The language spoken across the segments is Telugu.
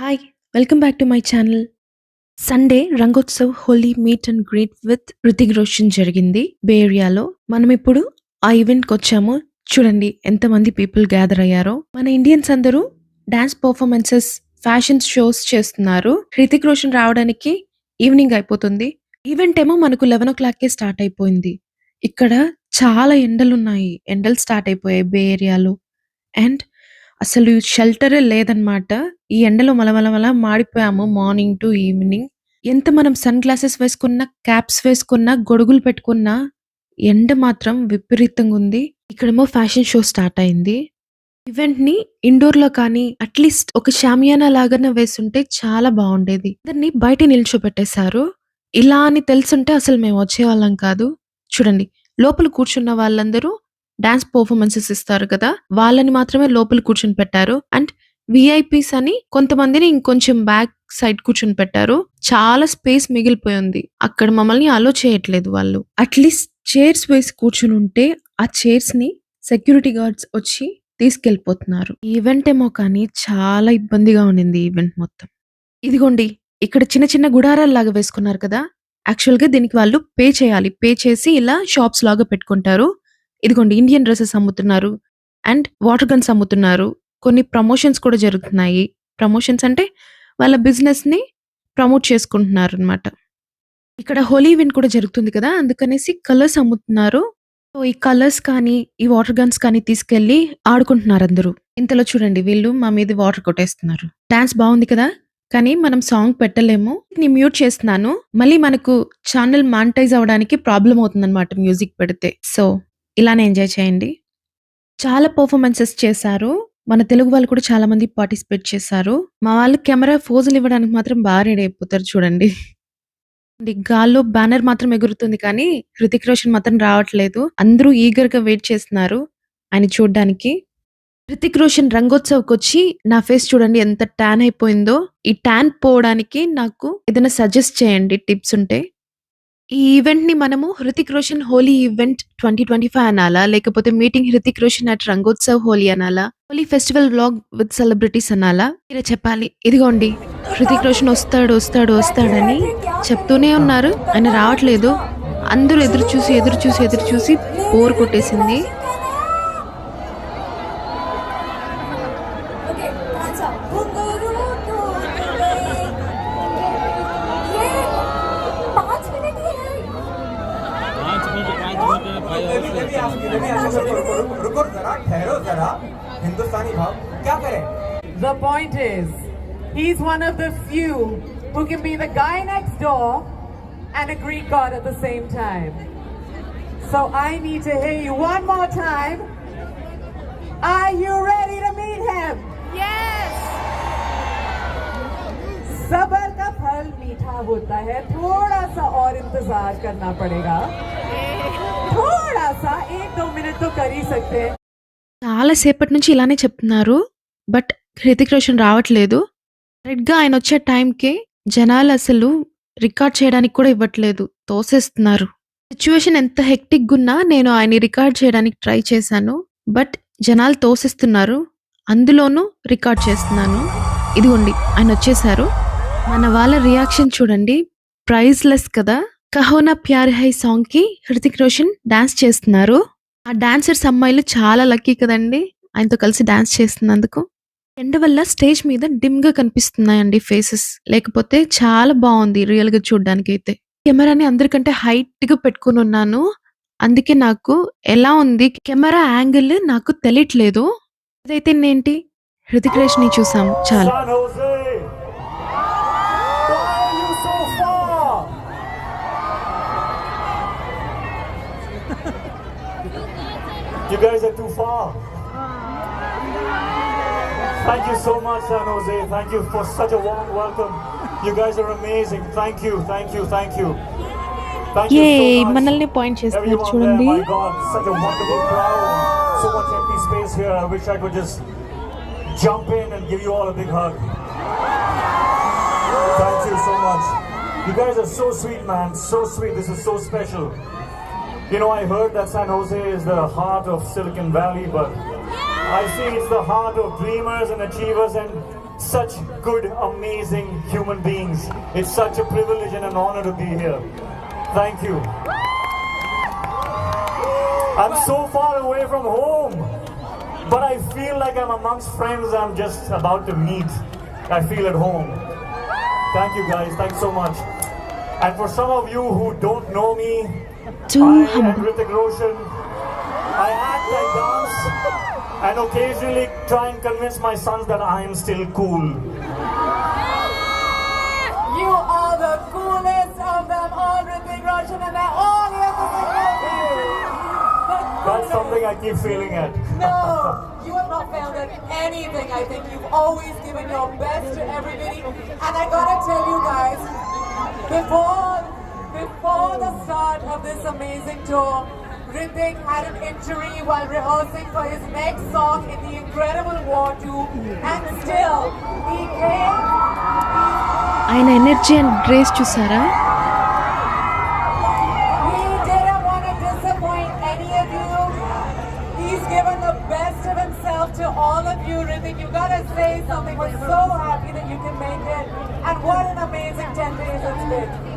Hi welcome back to my channel Sunday Rangotsav Holi meet and greet with Hrithik Roshan జరిగింది. బేరియాలో మనం ఇప్పుడు ఆ ఈవెంట్కి వచ్చాము. చూడండి ఎంతమంది పీపుల్ గ్యాదర్ అయ్యారో. మన ఇండియన్స్ అందరూ డాన్స్ పర్ఫార్మెన్సెస్ ఫ్యాషన్ షోస్ చేస్తున్నారు. హృతిక్ రోషన్ రావడానికి ఈవినింగ్ అయిపోతుంది. ఈవెంట్ ఏమో మనకు లెవెన్ ఓ క్లాక్కే స్టార్ట్ అయిపోయింది. ఇక్కడ చాలా ఎండలు ఉన్నాయి ఎండలు స్టార్ట్ అయిపోయాయి బే ఏరియాలో అండ్ అసలు షెల్టరే లేదనమాట ఈ ఎండలో మలమలమల మాడిపోయాము మార్నింగ్ టు ఈవినింగ్ ఎంత మనం సన్ గ్లాసెస్ వేసుకున్నా క్యాప్స్ వేసుకున్నా గొడుగులు పెట్టుకున్నా ఎండ మాత్రం విపరీతంగా ఉంది. ఇక్కడేమో ఫ్యాషన్ షో స్టార్ట్ అయింది. ఈవెంట్ని ఇండోర్లో కానీ అట్లీస్ట్ ఒక షామియానా లాగానే వేసుంటే చాలా బాగుండేది. దాన్ని బయట నిల్చోబెట్టేశారు. ఇలా అని తెలుసుంటే అసలు మేము వచ్చేవాళ్ళం కాదు. చూడండి లోపల కూర్చున్న వాళ్ళందరూ డాన్స్ పర్ఫార్మెన్సెస్ ఇస్తారు కదా వాళ్ళని మాత్రమే లోపల కూర్చొని పెట్టారు. అండ్ విఐపీస్ అని కొంతమందిని ఇంకొంచెం బ్యాక్ సైడ్ కూర్చొని పెట్టారు. చాలా స్పేస్ మిగిలిపోయింది. అక్కడ మమ్మల్ని అలో చేయట్లేదు వాళ్ళు. అట్లీస్ట్ చైర్స్ వేసి కూర్చుని ఉంటే ఆ చైర్స్ని సెక్యూరిటీ గార్డ్స్ వచ్చి తీసుకెళ్ళిపోతున్నారు ఈవెంట్ ఏమో కానీ చాలా ఇబ్బందిగా ఉండింది ఈవెంట్ మొత్తం. ఇదిగోండి ఇక్కడ చిన్న చిన్న గుడారాలు లాగా వేసుకున్నారు కదా. యాక్చువల్గా దీనికి వాళ్ళు పే చేయాలి. పే చేసి ఇలా షాప్స్ లాగా పెట్టుకుంటారు. ఇదిగోండి ఇండియన్ డ్రెస్సెస్ అమ్ముతున్నారు అండ్ వాటర్ గన్స్ అమ్ముతున్నారు. కొన్ని ప్రమోషన్స్ కూడా జరుగుతున్నాయి. ప్రమోషన్స్ అంటే వాళ్ళ బిజినెస్ని ప్రమోట్ చేసుకుంటున్నారు అన్నమాట ఇక్కడ హోలీ ఈవెంట్ కూడా జరుగుతుంది కదా అందుకనేసి కలర్స్ అమ్ముతున్నారు. సో ఈ కలర్స్ కానీ ఈ వాటర్ గన్స్ కానీ తీసుకెళ్ళి ఆడుకుంటున్నారు అందరూ ఇంతలో చూడండి వీళ్ళు మా మీద వాటర్ కొట్టేస్తున్నారు. డాన్స్ బాగుంది కదా కానీ మనం సాంగ్ పెట్టలేము. నేను మ్యూట్ చేస్తున్నాను. మళ్ళీ మనకు ఛానల్ మానిటైజ్ అవడానికి ప్రాబ్లం అవుతుంది అనమాట మ్యూజిక్ పెడితే. సో ఇలానే ఎంజాయ్ చేయండి. చాలా పర్ఫార్మెన్సెస్ చేశారు. మన తెలుగు వాళ్ళు కూడా చాలా మంది పార్టిసిపేట్ చేశారు. మా వాళ్ళు కెమెరా ఫోజులు ఇవ్వడానికి మాత్రం బాగా రెడీ అయిపోతారు చూడండి. గాల్లో బ్యానర్ మాత్రం ఎగురుతుంది కానీ హృతిక్ రోషన్ మాత్రం రావట్లేదు. అందరూ ఈగర్గా వెయిట్ చేస్తున్నారు ఆయన చూడడానికి. హృతిక్ రోషన్ రంగోత్సవ్కి వచ్చి నా ఫేస్ చూడండి ఎంత ట్యాన్ అయిపోయిందో. ఈ ట్యాన్ పోవడానికి నాకు ఏదైనా సజెస్ట్ చేయండి టిప్స్ ఉంటే. ఈ ఈవెంట్ని మనము Hrithik Roshan Holi event twenty twenty five అనాలా? లేకపోతే మీటింగ్ హృతిక్ రోషన్ అట్ రంగోత్సవ్ హోలీ అనాలా? Holi festival vlog with celebrities అనాలా? మీరే చెప్పాలి. ఇదిగోండి హృతిక్ రోషన్ వస్తాడు వస్తాడు వస్తాడని చెప్తూనే ఉన్నారు. ఆయన రావట్లేదు. అందరూ ఎదురు చూసి ఎదురు చూసి ఎదురు చూసి బోర్ కొట్టేసింది. रुको रुको जरा ठहरो जरा हिंदुस्तानी भाव क्या करें The point is, he's one of the few who can be the guy next door and a Greek god at the same time. So I need to hear you one more time. Are you ready to meet him? Yes! सबर का फल मीठा होता है थोड़ा सा और इंतजार करना पड़ेगा थोड़ा सा एक दो मिनट तो कर ही सकते हैं చాలా సేపటి నుంచి ఇలానే చెప్తున్నారు బట్ హృతిక్ రోషన్ రావట్లేదు కరెక్ట్గా ఆయన వచ్చే టైంకి జనాలు అసలు రికార్డ్ చేయడానికి కూడా ఇవ్వట్లేదు తోసేస్తున్నారు సిచ్యువేషన్ ఎంత హెక్టిక్ ఉన్నా నేను ఆయన రికార్డ్ చేయడానికి ట్రై చేశాను బట్ జనాలు తోసేస్తున్నారు అందులోనూ రికార్డ్ చేస్తున్నాను ఇదిగోండి ఆయన వచ్చేసారు మన వాళ్ళ రియాక్షన్ చూడండి ప్రైజ్లెస్ కదా కహోనా ప్యార్ హై సాంగ్కి హృతిక్ రోషన్ డాన్స్ చేస్తున్నారు. ఆ డాన్సర్స్ అమ్మాయిలు చాలా లక్కీ కదండి. ఆయనతో కలిసి డాన్స్ చేస్తున్నందుకు. ఎండ వల్ల స్టేజ్ మీద డిమ్గా కనిపిస్తున్నాయండి ఫేసెస్. లేకపోతే చాలా బాగుంది రియల్గా చూడడానికి అయితే కెమెరాని అందరికంటే హైట్గా పెట్టుకుని ఉన్నాను అందుకే నాకు ఎలా ఉంది కెమెరా యాంగిల్ నాకు తెలియట్లేదు అదైతే నేంటి హృతిక్ రోషన్ని చూసాము చాలా you guys are too far Thank you so much, San Jose. Thank you for such a warm welcome. You guys are amazing. Thank you, thank you, thank you. Thank you A so much. మనల్ని పాయింట్ చేస్తున్నారు Everyone చూడండి there, my God, such a wonderful crowd. So much empty space here. I wish I could just jump in and give you all a big hug. Thank you so much. You guys are so sweet, man. So sweet. This is so special. you know, I heard that San Jose is the heart of Silicon Valley, but I see it's the heart of dreamers and achievers. And such good, amazing human beings. It's such a privilege and an honor to be here. Thank you. I'm so far away from home, but I feel like I'm amongst friends I'm just about to meet. I feel at home. Thank you guys, thanks so much. And for some of you who don't know me, Too I humble. Hrithik Roshan. I act, I dance, and occasionally try and convince my sons that I am still cool. You are the coolest of them all, Ritik Roshan, and they're all here to support you. That's something I keep feeling at. No, you have not failed at anything. I think you've always given your best to everybody. And I gotta tell you guys, before before the start of this amazing tour, Ritik had an injury while rehearsing for his next song in the incredible War 2, and still he came. I know energy and grace to Sarah. to all of you, Rithik. You gotta say something. We're so happy that you can make it. And what an amazing 10 days it's been.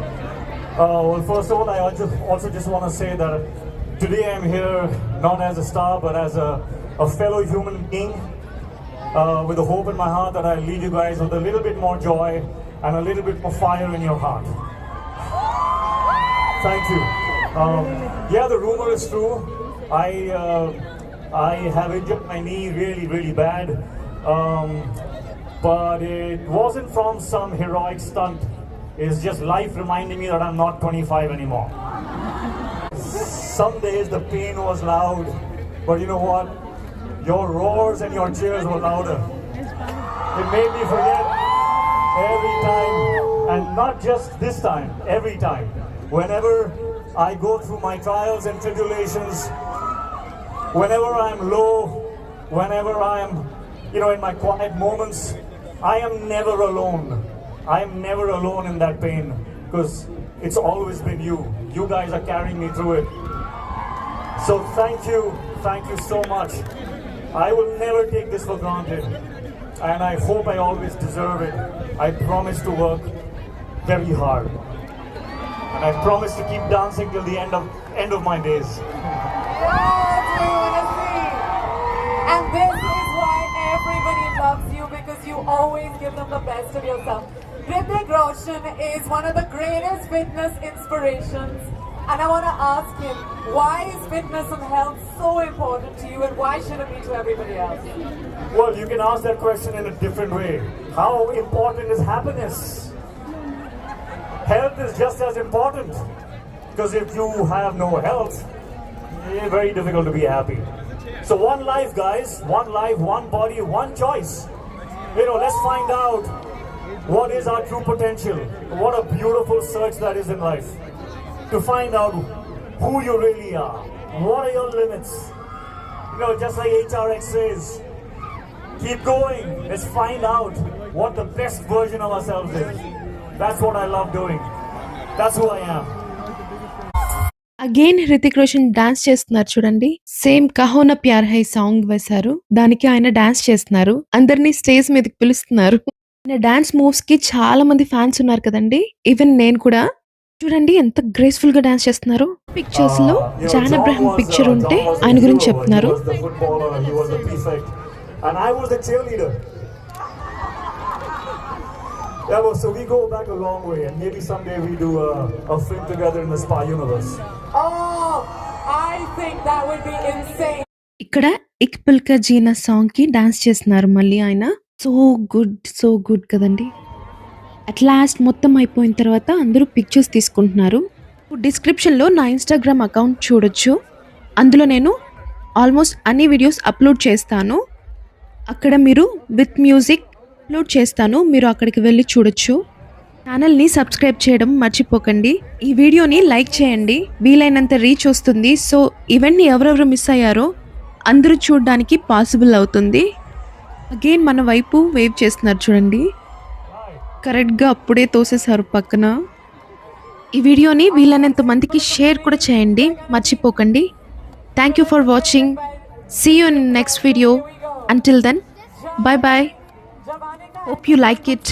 Uh, well, first of all, I also, just want to say that today I'm here not as a star, but as a, a fellow human being uh, with a hope in my heart that I'll leave you guys with a little bit more joy and a little bit more fire in your heart. Thank you. Um, yeah, the rumor is true. I uh, I have injured my knee really, really bad. Um, but it wasn't from some heroic stunt. It's just life reminding me that I'm not 25 anymore. Some days the pain was loud, but you know what? Your roars and your cheers were louder. It made me forget every time, and not just this time, every time. Whenever I go through my trials and tribulations, whenever I'm low, whenever I'm, you know, in my quiet moments, I am never alone. I am never alone in that pain because it's always been you. You guys are carrying me through it. So thank you, thank you so much. I will never take this for granted, and I hope I always deserve it. I promise to work very hard, and I promise to keep dancing till the end of end of my days. And this is why everybody loves you because you always give them the best of yourself. Ritik Roshan is one of the greatest fitness inspirations. And I want to ask him, why is fitness and health so important to you and why should it be to everybody else? Well, you can ask that question in a different way. How important is happiness? Health is just as important. Because if you have no health, it's very difficult to be happy. So, one life, guys, one life, one body, one choice. You know, let's find out what is our true potential. What a beautiful search that is in life. To find out who you really are. What are your limits? You know, just like HRX says, keep going. Let's find out what the best version of ourselves is. That's what I love doing. That's who I am. Again Hrithik Roshan dance చేస్తున్నారు చూడండి సేమ్ కహోన ప్యార్ హై సాంగ్ వేశారు దానికి ఆయన డాన్స్ చేస్తున్నారు అందరినీ స్టేజ్ మీదకి పిలుస్తున్నారు ఆయన డాన్స్ మూవ్స్కి చాలా మంది ఫ్యాన్స్ ఉన్నారు కదండి. ఈవెన్ నేను కూడా. చూడండి ఎంత గ్రేస్ఫుల్గా డాన్స్ చేస్తున్నారు. పిక్చర్స్లో జాన్ అబ్రహం పిక్చర్ ఉంటే ఆయన గురించి చెప్తున్నారు. ఇక్కడ ఇక్పుల్కా జీనా సాంగ్కి డాన్స్ చేస్తున్నారు మళ్ళీ ఆయన. సో గుడ్ సో గుడ్ కదండి. అట్ లాస్ట్ మొత్తం అయిపోయిన తర్వాత అందరూ పిక్చర్స్ తీసుకుంటున్నారు. డిస్క్రిప్షన్లో నా ఇన్స్టాగ్రామ్ అకౌంట్ చూడొచ్చు. అందులో నేను ఆల్మోస్ట్ అన్ని వీడియోస్ అప్లోడ్ చేస్తాను. అక్కడ మీరు విత్ మ్యూజిక్ అప్లోడ్ చేస్తాను. మీరు అక్కడికి వెళ్ళి చూడొచ్చు. ఛానల్ని సబ్స్క్రైబ్ చేయడం మర్చిపోకండి. ఈ వీడియోని లైక్ చేయండి. వీలైనంత రీచ్ వస్తుంది. సో ఈవెంట్ని ఎవరెవరు మిస్ అయ్యారో అందరూ చూడడానికి పాసిబుల్ అవుతుంది. అగైన్ మన వైపు వేవ్ చేస్తున్నారు చూడండి. కరెక్ట్గా అప్పుడే తోసేశారు పక్కన. ఈ వీడియోని వీలైనంత మందికి షేర్ కూడా చేయండి. మర్చిపోకండి. Thank you for watching see you in next video until then bye bye hope you like it